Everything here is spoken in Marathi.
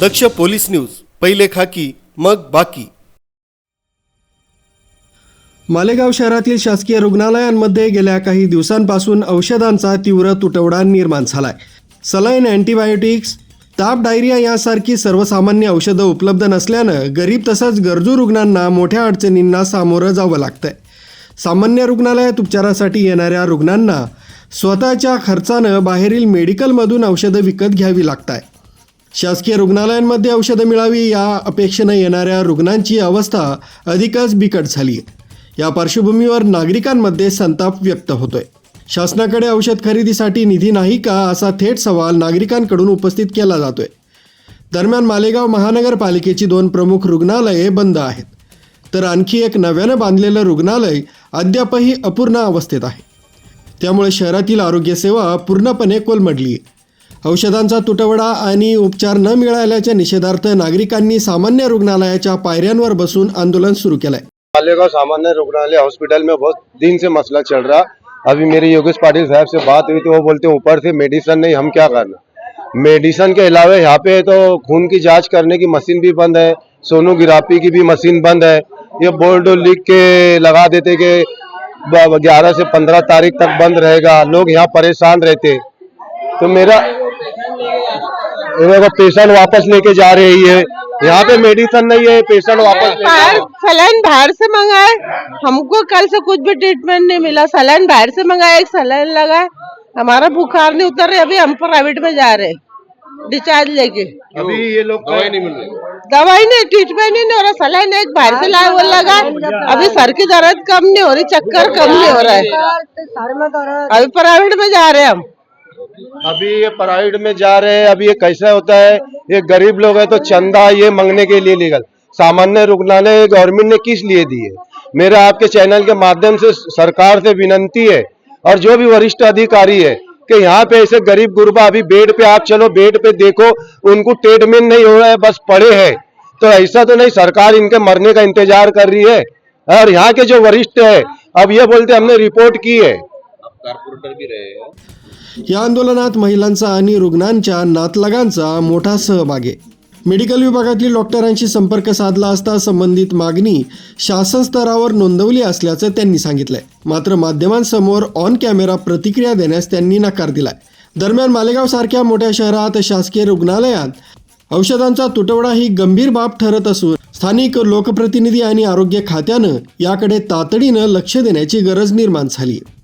दक्ष पोलीस न्यूज पहिले खाकी मग बाकी. मालेगाव शहरातील शासकीय रुग्णालयांमध्ये गेल्या काही दिवसांपासून औषधांचा तीव्र तुटवडा निर्माण झालाय. सलाईन अँटीबायोटिक्स ताप डायरिया यासारखी सर्वसामान्य औषधं उपलब्ध नसल्यानं गरीब तसंच गरजू रुग्णांना मोठ्या अडचणींना सामोरं जावं लागतंय. सामान्य रुग्णालयात उपचारासाठी येणाऱ्या रुग्णांना स्वतःच्या खर्चानं बाहेरील मेडिकलमधून औषधं विकत घ्यावी लागत आहे शासकीय रुग्णालयांमध्ये औषधं मिळावी या अपेक्षेनं येणाऱ्या रुग्णांची अवस्था अधिकच बिकट झाली. आहे या पार्श्वभूमीवर नागरिकांमध्ये संताप व्यक्त होतोय. शासनाकडे औषध खरेदीसाठी निधी नाही का असा थेट सवाल नागरिकांकडून उपस्थित केला जातोय. दरम्यान मालेगाव महानगरपालिकेची दोन प्रमुख रुग्णालये बंद आहेत. तर आणखी एक नव्यानं बांधलेलं रुग्णालय अद्यापही अपूर्ण अवस्थेत आहे. त्यामुळे शहरातील आरोग्यसेवा पूर्णपणे कोलमडली. आहे औषधांचा तुटवडा आणि उपचार न मिळाल्याच्या निषेधार्थ नागरिकांनी सामान्य रुग्णालयाच्या पायऱ्यांवर बसून आंदोलन सुरू केलंय. मालेगांव सामान्य रुग्णालय हॉस्पिटल में बहुत दिन से मसला चल रहा। अभी मेरी योगेश पाटिल साहब से बात हुई तो वो बोलते ऊपर से मेडिसन नहीं हम क्या करना? मेडिसन के अलावा यहाँ पे तो खून की जांच करने की मशीन भी बंद है सोनोग्राफी की भी मशीन बंद है। ये बोर्ड लिख के लगा देते कि ग्यारह से पंद्रह तारीख तक बंद रहेगा। लोग यहाँ परेशान रहते। तो मेरा को पेशेंट वापस लेके जा रही है। यहाँ पे मेडिसन नहीं है पेशेंट वापस। सलाइन बाहर से मंगाए। हमको कल से कुछ भी ट्रीटमेंट नहीं मिला। सलाइन बाहर से मंगाया एक सलाइन लगा। हमारा बुखार नहीं उतर रहा अभी हम प्राइवेट में जा रहे हैं डिस्चार्ज लेके। अभी ये लोग दवाई नहीं मिल रही। दवाई नहीं ट्रीटमेंट ही नहीं हो रहा। सलाइन एक बाहर से लाया वो लगा। अभी सर की दर्द कम नहीं हो रही चक्कर कम नहीं हो रहा है। अभी प्राइवेट में जा रहे हैं हम। अभी ये प्राइवेट में जा रहे हैं, अभी ये कैसा होता है? ये गरीब लोग है तो चंदा ये मांगने के लिए लीगल सामान्य रुग्णालय गवर्नमेंट ने किस लिए दिए मेरा आपके चैनल के माध्यम से सरकार से विनंती है, और जो भी वरिष्ठ अधिकारी है, कि यहाँ पे ऐसे गरीब गुरबा, अभी बेड पे आप चलो, बेड पे देखो, उनको ट्रीटमेंट नहीं हो रहा है, बस पड़े हैं। तो ऐसा तो नहीं, सरकार इनके मरने का इंतज़ार कर रही है। और यहाँ के जो वरिष्ठ है, अब ये बोलते हमने रिपोर्ट की है। या आंदोलनात महिलांचा आणि रुग्णांच्या नातलगांचा मोठा सहभाग आहे. मेडिकल विभागातील डॉक्टरांशी संपर्क साधला असता संबंधित मागणी शासन स्तरावर नोंदवली असल्याचं त्यांनी सांगितलंय. मात्र माध्यमांसमोर ऑन कॅमेरा प्रतिक्रिया देण्यास त्यांनी नकार दिलाय. दरम्यान मालेगाव सारख्या मोठ्या शहरात शासकीय रुग्णालयात औषधांचा तुटवडा ही गंभीर बाब ठरत असून स्थानिक लोकप्रतिनिधी आणि आरोग्य खात्यानं याकडे तातडीनं लक्ष देण्याची गरज निर्माण झाली आहे